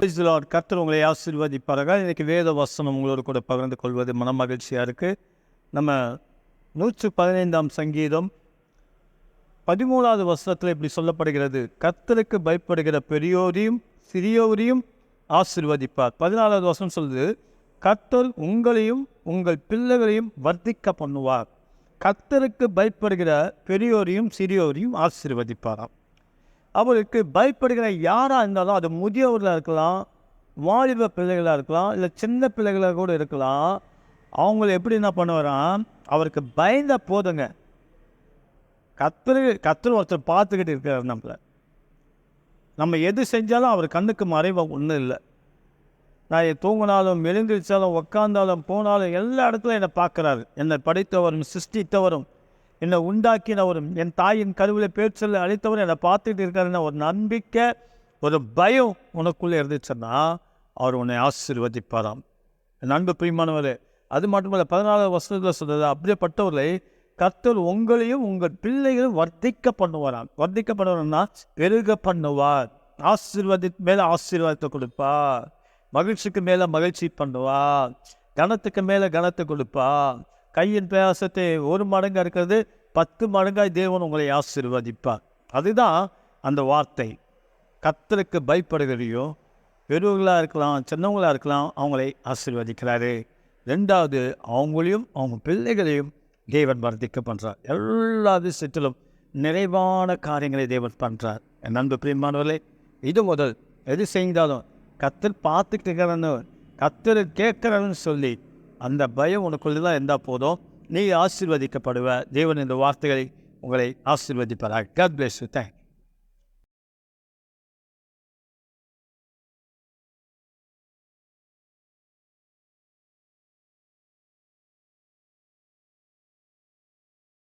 பிரைஸ்லாட் கர்த்தர் உங்களை ஆசீர்வதிப்பார்கள் இன்றைக்கி வேத வசனம் உங்களோடு கூட பகிர்ந்து கொள்வது மன மகிழ்ச்சியாக இருக்குது நம்ம நூற்று பதினைந்தாம் சங்கீதம் பதிமூணாவது வசனத்தில் இப்படி சொல்லப்படுகிறது. கர்த்தருக்கு பயப்படுகிற பெரியோரையும் சிறியோரையும் ஆசீர்வதிப்பார். பதினாலாவது வசனம் சொல்லுது கர்த்தர் உங்களையும் உங்கள் பிள்ளைகளையும் வர்த்திக்க பண்ணுவார். கர்த்தருக்கு பயப்படுகிற பெரியோரையும் சிறியோரையும் ஆசீர்வதிப்பாராம். அவருக்கு பயப்படுகிற யாராக இருந்தாலும் அது முதியவர்களாக இருக்கலாம் வாலிப பிள்ளைகளாக இருக்கலாம் இல்லை சின்ன பிள்ளைகளாக கூட இருக்கலாம். அவங்கள எப்படி என்ன பண்ணுவாராம் அவருக்கு பயந்த போதுங்க. கத்தரு கத்திர ஒருத்தர் பார்த்துக்கிட்டு இருக்கார் நம்மளை. நம்ம எது செஞ்சாலும் அவர் கண்ணுக்கு மறைவாக ஒன்றும் இல்லை. நான் தூங்கினாலும் எழுந்திரிச்சாலும் உக்காந்தாலும் போனாலும் எல்லா இடத்துலையும் என்னை பார்க்குறாரு. என்னை படைத்தவரும் சிருஷ்டித்தவரும். என்னை உண்டாக்கினவரும் என் தாயின் கருவில் பேர் சொல்ல அழைத்தவரும் என்னை பார்த்துட்டு இருக்காருன்னு ஒரு நம்பிக்கை ஒரு பயம் உனக்குள்ளே இருந்துச்சுன்னா அவர் உன்னை ஆசீர்வதிப்பாராம். நண்பு பிரியமானவர் அது மட்டுமல்ல பதினாலாவது வருஷத்தில் சொல்கிறது அப்படியேப்பட்டவர்களை கர்த்தர் உங்களையும் உங்கள் பிள்ளைகளும் வர்த்திக்க பண்ணுவாராம். வர்த்திக்க பண்ணுவார்னா பெருக பண்ணுவார். ஆசீர்வாதி மேலே ஆசீர்வாதத்தை கொடுப்பார். மகிழ்ச்சிக்கு மேலே மகிழ்ச்சி பண்ணுவார். கனத்துக்கு மேலே கனத்தை கொடுப்பார். கையின் பிரயாசத்தை ஒரு மடங்காக இருக்கிறது பத்து மடங்காய் தேவன் உங்களை ஆசீர்வதிப்பார். அதுதான் அந்த வார்த்தை. கத்தருக்கு பயப்படுகிறையோ பெரியவர்களாக இருக்கலாம் சின்னவங்களாக இருக்கலாம் அவங்களை ஆசிர்வதிக்கிறாரு. ரெண்டாவது அவங்களையும் அவங்க பிள்ளைகளையும் தேவன் வர்த்திக்க பண்ணுறார் எல்லா விஷயத்திலும் நிறைவான காரியங்களை தேவன் பண்ணுறார் என் நண்பு பிரியமானவர்களே இது முதல். எது செய்தாலும் கத்தர் பார்த்துட்டு இருக்கிறன்னு கத்தர் கேட்குறன்னு சொல்லி அந்த பயம் உனக்குள்ளே தான் இருந்தால் போதும். நீ ஆசீர்வதிக்கப்படுவ. தேவன் இந்த வார்த்தைகளை உங்களை ஆசீர்வதிப்பார் காட் பிளேஸ் தேங்க்